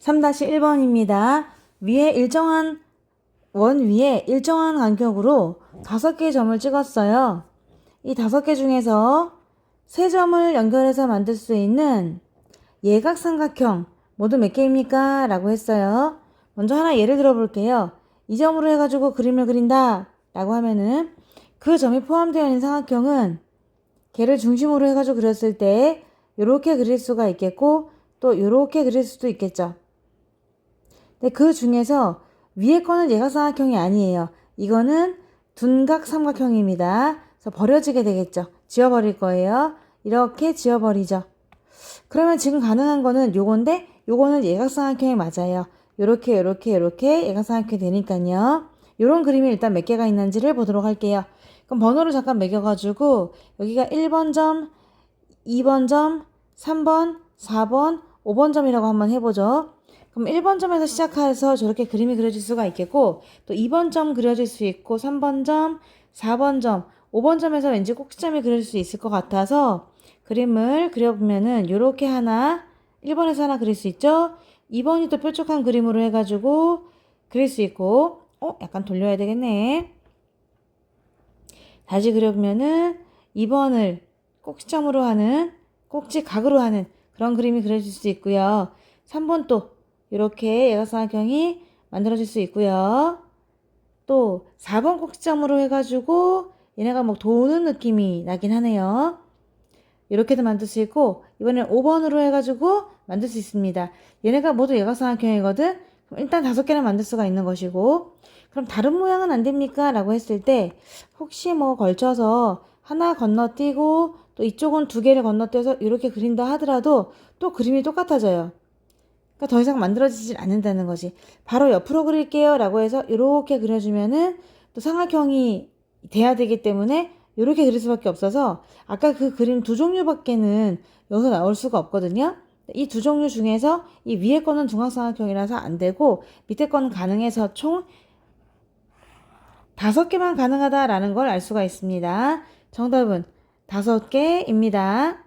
3-1번입니다. 위에 일정한 원 위에 일정한 간격으로 다섯 개의 점을 찍었어요. 이 다섯 개 중에서 세 점을 연결해서 만들 수 있는 예각삼각형 모두 몇 개입니까? 라고 했어요. 먼저 하나 예를 들어 볼게요. 이 점으로 해가지고 그림을 그린다 라고 하면은 그 점이 포함되어 있는 삼각형은 걔를 중심으로 해가지고 그렸을 때 이렇게 그릴 수가 있겠고 또 이렇게 그릴 수도 있겠죠. 근데 그 중에서 위에 거는 예각삼각형이 아니에요. 이거는 둔각 삼각형입니다. 그래서 버려지게 되겠죠. 지워버릴 거예요. 이렇게 지워버리죠. 그러면 지금 가능한 거는 요건데 요거는 예각삼각형이 맞아요. 요렇게 요렇게 요렇게 예각삼각형이 되니까요. 요런 그림이 일단 몇 개가 있는지를 보도록 할게요. 그럼 번호를 잠깐 매겨가지고 여기가 1번 점, 2번 점, 3번, 4번, 5번 점이라고 한번 해보죠. 그럼 1번 점에서 시작해서 저렇게 그림이 그려질 수가 있겠고 또 2번 점 그려질 수 있고 3번 점, 4번 점, 5번 점에서 왠지 꼭지점이 그려질 수 있을 것 같아서 그림을 그려보면은 이렇게 하나 1번에서 하나 그릴 수 있죠. 2번이 또 뾰족한 그림으로 해가지고 그릴 수 있고 어? 약간 돌려야 되겠네. 다시 그려보면은 2번을 꼭지점으로 하는 꼭지 각으로 하는 그런 그림이 그려질 수 있고요. 3번 또 이렇게 예각삼각형이 만들어질 수 있고요. 또 4번 꼭지점으로 해가지고 얘네가 뭐 도는 느낌이 나긴 하네요. 이렇게도 만들 수 있고 이번엔 5번으로 해가지고 만들 수 있습니다. 얘네가 모두 예각삼각형이거든. 그럼 일단 다섯 개를 만들 수가 있는 것이고 그럼 다른 모양은 안 됩니까? 라고 했을 때 혹시 뭐 걸쳐서 하나 건너뛰고 또 이쪽은 두 개를 건너뛰어서 이렇게 그린다 하더라도 또 그림이 똑같아져요. 그러니까 더 이상 만들어지질 않는다는 것이 바로 옆으로 그릴게요 라고 해서 이렇게 그려주면은 또 삼각형이 돼야 되기 때문에 이렇게 그릴 수밖에 없어서 아까 그 그림 두 종류밖에는 여기서 나올 수가 없거든요. 이 두 종류 중에서 이 위에 거는 중앙삼각형이라서 안 되고 밑에 거는 가능해서 총 다섯 개만 가능하다라는 걸 알 수가 있습니다. 정답은 다섯 개입니다.